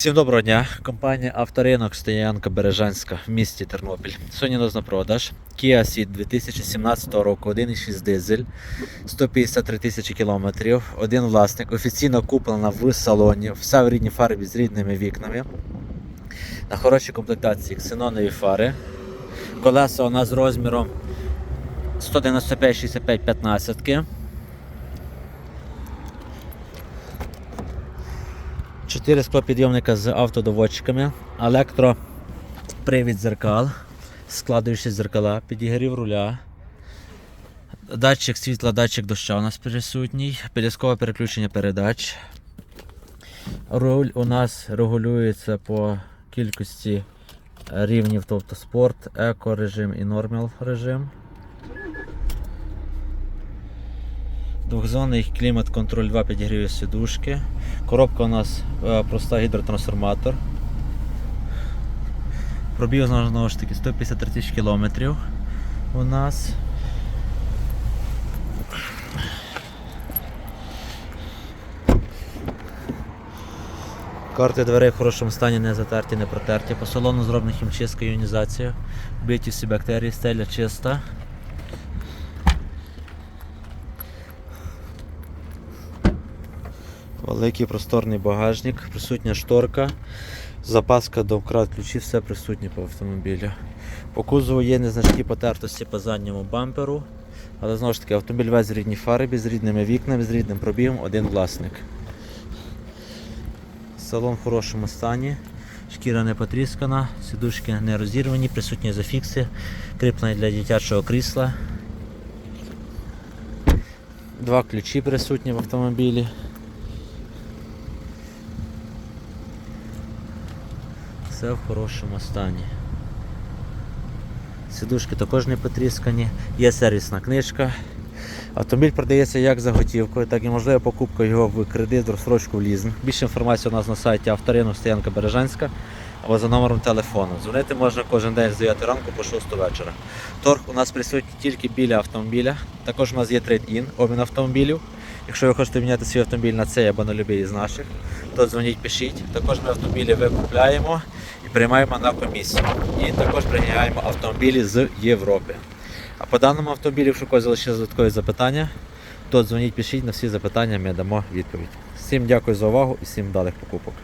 Всім доброго дня. Компанія Авторинок Стоянка Бережанська в місті Тернопіль. Сьогодні у нас на продаж Kia Ceed 2017 року, 1,6 дизель, 153 тисячі кілометрів, один власник, офіційно куплена в салоні, вся в рідній фарбі з рідними вікнами. На хорошій комплектації ксенонові фари. Колеса у нас з розміром 195-65 15 Чотири склопідйомника з автодоводчиками, електропривід зеркал, складуючі зеркала, підігрів руля, датчик світла, датчик доща у нас присутній, підліскове переключення передач. Руль у нас регулюється по кількості рівнів, тобто спорт, еко режим і нормал режим. Двохзонний клімат-контроль 2 підігріві сидушки. Коробка у нас е, проста гідротрансформатор. Пробіг знову ж таки 153 тисяч кілометрів у нас. Карти дверей в хорошому стані, не затерті, не протерті. По салону зроблена хімчистка, іонізація. Биті всі бактерії, стеля чиста. Великий просторний багажник, присутня шторка, запаска до вкрат ключів, все присутнє по автомобілю. По кузову є незначні потертості по задньому бамперу, але знову ж таки автомобіль весь в рідній фарбі, з рідними вікнами, з рідним пробігом, один власник. Салон в хорошому стані, шкіра не потріскана, сідушки не розірвані, присутні зафікси, кріплення для дитячого крісла. Два ключі присутні в автомобілі. Все в хорошому стані. Сідушки також не потріскані, є сервісна книжка. Автомобіль продається як за готівкою, так і можлива покупка його в кредит, в розсрочку в лізинг. Більше інформації у нас на сайті авторинок Стоянка Бережанська або за номером телефону. Дзвонити можна кожен день з 9 ранку по 6 вечора. Торг у нас присутній тільки біля автомобіля. Також у нас є трейд-ін, обмін автомобілів. Якщо ви хочете міняти свій автомобіль на цей або на будь-який з наших, то дзвоніть, пишіть. Також ми автомобілі викупляємо і приймаємо на комісію. І також приймаємо автомобілі з Європи. А по даному автомобілю, якщо когось залишилися додаткові запитання, то дзвоніть, пишіть на всі запитання, ми дамо відповідь. Всім дякую за увагу і всім вдалих покупок.